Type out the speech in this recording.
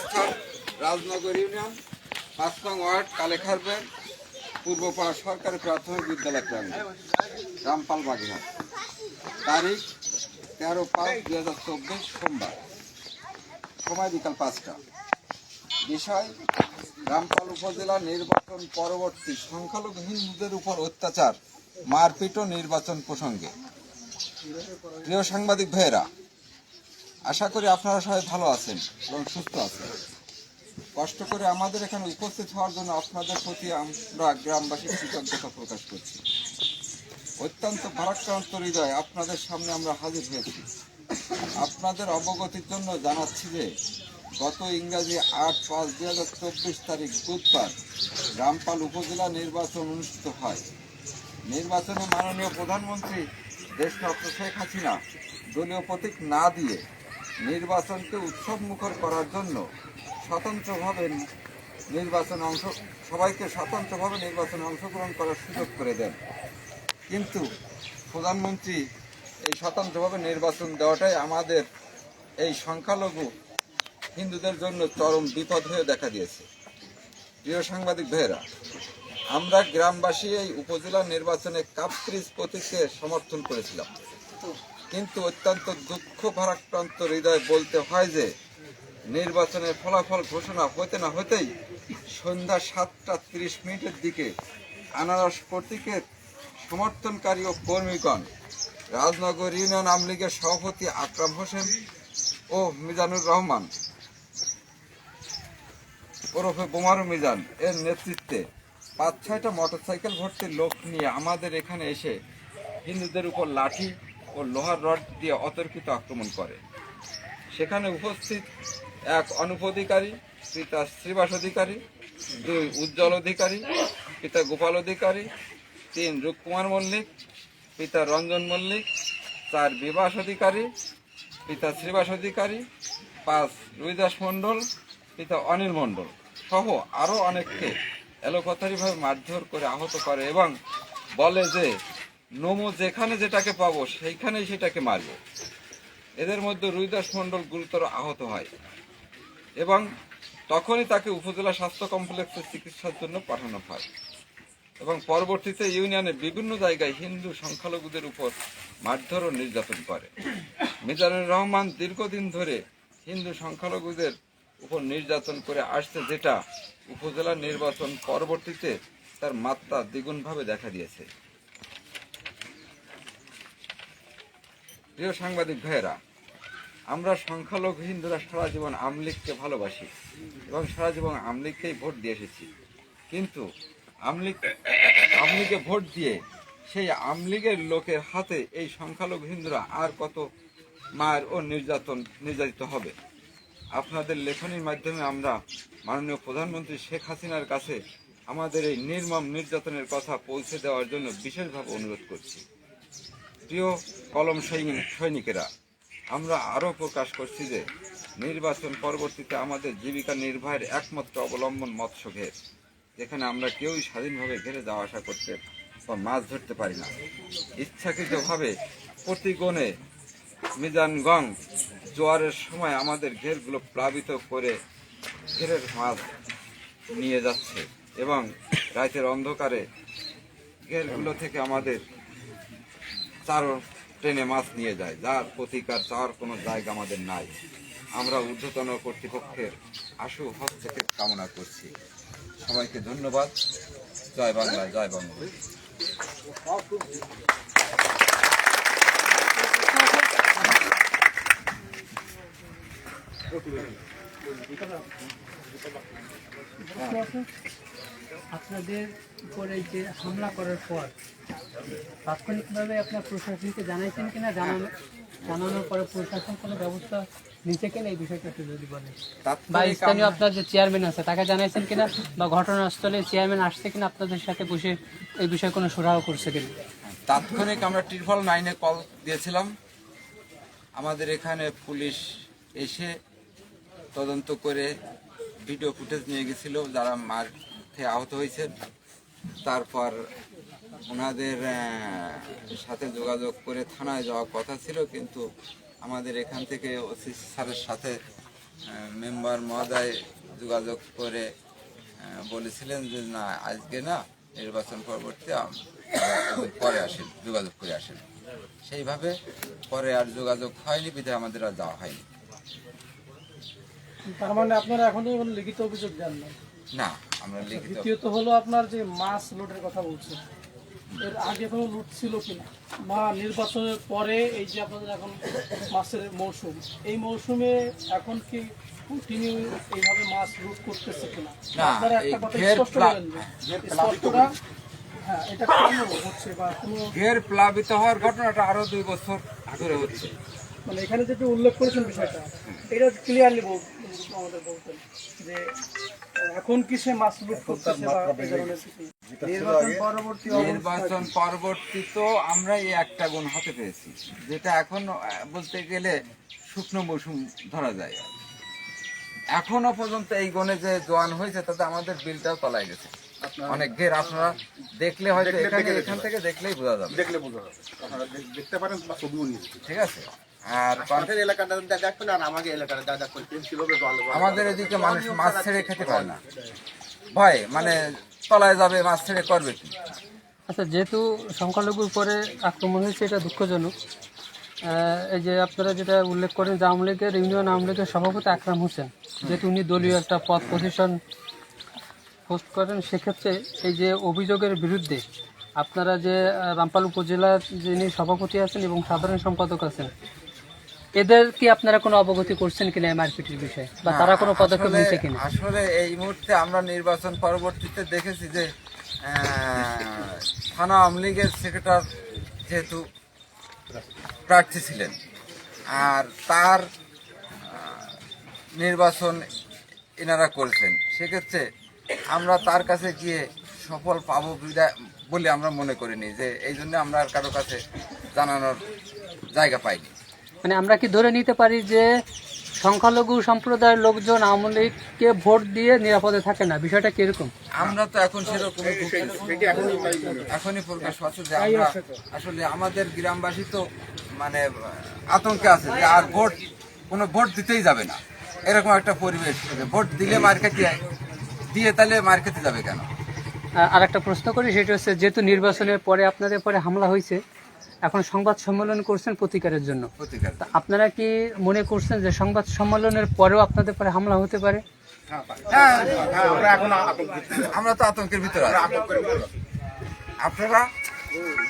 স্থান রাজনগর ইউনিয়ন পাঁচ নং ওয়ার্ড কালেখারবেন পূর্বপাড়া সরকারি প্রাথমিক বিদ্যালয় প্রাঙ্গণ রামপাল বাগেরহাট। তারিখ তেরো পাঁচ দুই হাজার চব্বিশ সোমবার। সময় বিকাল পাঁচটা। বিষয়, রামপাল উপজেলা নির্বাচন পরবর্তী সংখ্যালঘু হিন্দুদের উপর অত্যাচার, মারপিট ও নির্বাচন প্রসঙ্গে। প্রিয় সাংবাদিক ভাইয়েরা, আশা করি আপনারা সবাই ভালো আছেন এবং সুস্থ আছেন। কষ্ট করে আমাদের এখানে উপস্থিত হওয়ার জন্য আপনাদের প্রতি আমরা গ্রামবাসীর কৃতজ্ঞতা প্রকাশ করছি। অত্যন্ত ভারাক্রান্ত হৃদয় আপনাদের সামনে আমরা হাজির হয়েছি। আপনাদের অবগতির জন্য জানাচ্ছি যে, গত ইংরাজি আট পাঁচ দুই হাজার চব্বিশ তারিখ বুধবার রামপাল উপজেলা নির্বাচন অনুষ্ঠিত হয়। নির্বাচনে মাননীয় প্রধানমন্ত্রী দেশরত্ন শেখ হাসিনা দলীয় প্রতীক না দিয়ে নির্বাচনকে উৎসব মুখর করার জন্য স্বতন্ত্রভাবে নির্বাচনে অংশ সবাইকে স্বতন্ত্রভাবে নির্বাচনে অংশগ্রহণ করার সুযোগ করে দেন। কিন্তু প্রধানমন্ত্রী এই স্বতন্ত্রভাবে নির্বাচন দেওয়াটাই আমাদের এই সংখ্যালঘু হিন্দুদের জন্য চরম বিপদ হয়ে দেখা দিয়েছে। প্রিয় সাংবাদিক ভাইয়েরা, আমরা গ্রামবাসী এই উপজেলা নির্বাচনে কাপ্রিজ প্রতীককে সমর্থন করেছিলাম। কিন্তু অত্যন্ত দুঃখ ভারাক্রান্ত হৃদয় বলতে হয় যে, নির্বাচনের ফলাফল ঘোষণা হতে না হতেই সন্ধ্যা সাতটা তিরিশ মিনিটের দিকে আনারস প্রতীকের সমর্থনকারী ও কর্মীগণ, রাজনগর ইউনিয়ন আওয়ামী লীগের সভাপতি আকরাম হোসেন ও মিজানুর রহমান, ওরফে বোমারু মিজান এর নেতৃত্বে পাঁচ, ছয়টা মোটরসাইকেল ভর্তি লোক নিয়ে আমাদের এখানে এসে হিন্দুদের উপর লাঠি ও লোহার রড দিয়ে অতর্কিত আক্রমণ করে। সেখানে উপস্থিত এক অনুপ অধিকারী পিতা শ্রীবাস অধিকারী, দুই উজ্জ্বল অধিকারী, পিতা গোপাল অধিকারী তিন রূপকুমার মল্লিক, পিতা রঞ্জন মল্লিক, চার বিবাস অধিকারী, পিতা শ্রীবাস অধিকারী, পাঁচ রুইদাস মণ্ডল, পিতা অনিল মণ্ডল সহ আরও অনেককে এলোকথারিভাবে মারধর করে আহত করে এবং বলে যে, নমো যেখানে যেটাকে পাবো, সেইখানেই সেটাকে মারবো। এদের মধ্যে রুইদাস মণ্ডল গুরুতর আহত হয় এবং তখনই তাকে উপজেলা স্বাস্থ্য কমপ্লেক্সে চিকিৎসার জন্য পাঠানো হয়। এবং পরবর্তীতে ইউনিয়নের বিভিন্ন জায়গায় হিন্দু সংখ্যালঘুদের উপর মারধর ও নির্যাতন করে। মিজানুর রহমান দীর্ঘদিন ধরে হিন্দু সংখ্যালঘুদের উপর নির্যাতন করে আসছে যেটা উপজেলা নির্বাচন পরবর্তীতে তার মাত্রা দ্বিগুণভাবে দেখা দিয়েছে। প্রিয় সাংবাদিক ভাইয়েরা, আমরা সংখ্যালঘু হিন্দুরা সারা জীবন আমলিগকে ভালোবাসি এবং সারা জীবন আমলিগকেই ভোট দিয়ে এসেছি। কিন্তু আমলিগ আমলিগে ভোট দিয়ে সেই আমলিগের লোকের হাতে এই সংখ্যালঘু হিন্দুরা আর কত মার ও নির্যাতন নির্যাতিত হবে। আপনাদের লেখনীর মাধ্যমে আমরা মাননীয় প্রধানমন্ত্রী শেখ হাসিনার কাছে আমাদের এই নির্মম নির্যাতনের কথা পৌঁছে দেওয়ার জন্য বিশেষভাবে অনুরোধ করছি। প্রিয় কলম সৈনিক সৈনিকেরা, আমরা আরও প্রকাশ করছি যে নির্বাচন পরবর্তীতে আমাদের জীবিকা নির্বাহের একমাত্র অবলম্বন মৎস্য ঘের যেখানে আমরা কেউই স্বাধীনভাবে ঘেরে যাওয়া আসা করতে বা মাছ ধরতে পারি না। ইচ্ছাকৃতভাবে প্রতিগণে মিজানগং জোয়ারের সময় আমাদের ঘেরগুলো প্লাবিত করে ঘেরের মাছ নিয়ে যাচ্ছে এবং রাতের অন্ধকারে ঘেরগুলো থেকে আমাদের চারো ট্রেনে মাছ নিয়ে যায়, যার প্রতিকার চাওয়ার কোনো জায়গা আমাদের নাই। আমরা ঊর্ধ্বতন কর্তৃপক্ষের আশু হস্তক্ষেপ কামনা করছি। সবাইকে ধন্যবাদ। জয় বাংলা জয় বাংলা আপনাদের উপরে যে হামলা করার পর, তাৎক্ষণিকভাবে আপনার প্রশাসনকে জানাইছেন কিনা জানানো জানানোর পরে প্রশাসন কোনো ব্যবস্থা নিচে কিনা এই বিষয়টা একটু যদি বলেন। বা স্থানীয় আপনার যে চেয়ারম্যান আছে তাকে জানাইছেন কিনা? বা ঘটনাস্থলে চেয়ারম্যান আসছে কিনা? আপনাদের সাথে বসে এই বিষয়ে কোনো সুরাহ করছে কিনা? তাৎক্ষণিক আমরা ত্রিফল নাইনে কল দিয়েছিলাম। আমাদের এখানে পুলিশ এসে তদন্ত করে ভিডিও ফুটেজ নিয়ে গেছিল যারা মার খেয়ে আহত হয়েছেন। তারপর ওনাদের সাথে যোগাযোগ করে থানায় যাওয়ার কথা ছিল কিন্তু আমাদের এখান থেকে ওসি স্যারের সাথে মেম্বার মহোদয় যোগাযোগ করে বলেছিলেন যে না আজকে না নির্বাচন পরবর্তী পরে আসেন যোগাযোগ করে আসেন। সেইভাবে পরে আর যোগাযোগ হয়নি বিধায় আমাদের আর যাওয়া হয়নি। তার মানে আপনারা এখনও কোনো লিখিত অভিযোগ দেন না আমরা লিখিত হলো আপনার যে মাছ লুটের কথা বলছেন এর আগে কোনো লুট ছিল কিনা? বা নির্বাচনের পরে এই যে আপনাদের এখন মাছের মৌসুম এই মৌসুমে এখন কি কন্টিনিউ এইভাবে মাছ লুট করতেছে কিনা? না, আপনারা একটা কথা স্পষ্ট প্লা- স্পষ্টটা হ্যাঁ এটা হচ্ছে বা কোনো ঘের প্লাবিত হওয়ার ঘটনাটা আরও দুই বছর ধরে হচ্ছে। মানে এখানে যেটা উল্লেখ করেছেন বিষয়টা এটা ক্লিয়ারলি আমাদের বলতেন যে এখন কি সে মাছ লুট করতেছে বা নির্বাচন পরবর্তী তো আমরা এই একটা গুণ হাতে পেয়েছি যেটা এখন বলতে গেলে শুকনো মৌসুম ধরা যায়। এখনও পর্যন্ত এই গণে যে জোয়ান হয়েছে তাতে আমাদের বিলটাও তলায় গেছে। অনেক ঘের আপনারা দেখলে হয়তো এখানে এখান থেকে দেখলেই বোঝা যাবে। দেখলে বোঝা যাবে। আপনারা দেখতে পারেন বা ছবিও নিয়ে ঠিক আছে। আর দেখবেন এলাকাটা যা কীভাবে আমাদের এদিকে মানুষ মাছ ছেড়ে খেতে পারে না। ভয় মানে তলায় যাবে, মাছ ছেড়ে করবে কি? আচ্ছা যেহেতু সংখ্যালঘুর উপরে আক্রমণ হয়েছে, এটা দুঃখজনক। এই যে আপনারা যেটা উল্লেখ করেন যে আওয়ামী লীগের, ইউনিয়ন আওয়ামী লীগের সভাপতি আকরাম হোসেন, যেহেতু উনি দলীয় একটা পদ পজিশন পোস্ট করেন, সেক্ষেত্রে এই যে অভিযোগের বিরুদ্ধে আপনারা যে রামপাল উপজেলার যিনি সভাপতি আছেন এবং সাধারণ সম্পাদক আছেন এদের কি আপনারা কোনো অবগতি করছেন কিনা এই মারপিটের বিষয়ে? বা তারা কোনো পদক্ষেপ নিয়েছে কিনা? আসলে এই মুহূর্তে আমরা নির্বাচন পরবর্তীতে দেখেছি যে থানা আওয়ামী লীগের সেক্রেটার যেহেতু প্রার্থী ছিলেন আর তার নির্বাচন এনারা করেছেন। সেক্ষেত্রে আমরা তার কাছে গিয়ে সফল পাবো বলে আমরা মনে করিনি যে এই জন্য আমরা আর কারও কাছে জানানোর জায়গা পাইনি। মানে আমরা কি ধরে নিতে পারি যে সংখ্যালঘু সম্প্রদায়ের লোকজন আওয়ামী লীগকে ভোট দিয়ে নিরাপদে থাকে না? বিষয়টা কীরকম? আমরা তো এখন সেরকম এখনই প্রকাশ পাচ্ছে যে আমরা আসলে আমাদের গ্রামবাসী তো মানে আতঙ্কে আছে যে আর ভোট কোনো ভোট দিতেই যাবে না। এরকম একটা পরিবেশ ভোট দিলে মার খেতে দিয়ে তাহলে মার খেতে যাবে কেন? আর একটা প্রশ্ন করি সেটা হচ্ছে যেহেতু নির্বাচনের পরে আপনাদের পরে হামলা হয়েছে এখন সংবাদ সম্মেলন করছেন প্রতিকারের জন্য। তা আপনারা কি মনে করছেন যে সংবাদ সম্মেলনের পরেও আপনাদের পরে হামলা হতে পারে? হ্যাঁ হ্যাঁ, আমরা এখন আমরা তো আতঙ্কের ভিতরে আছি। আতঙ্কের ভিতরে আছি। আপনারা?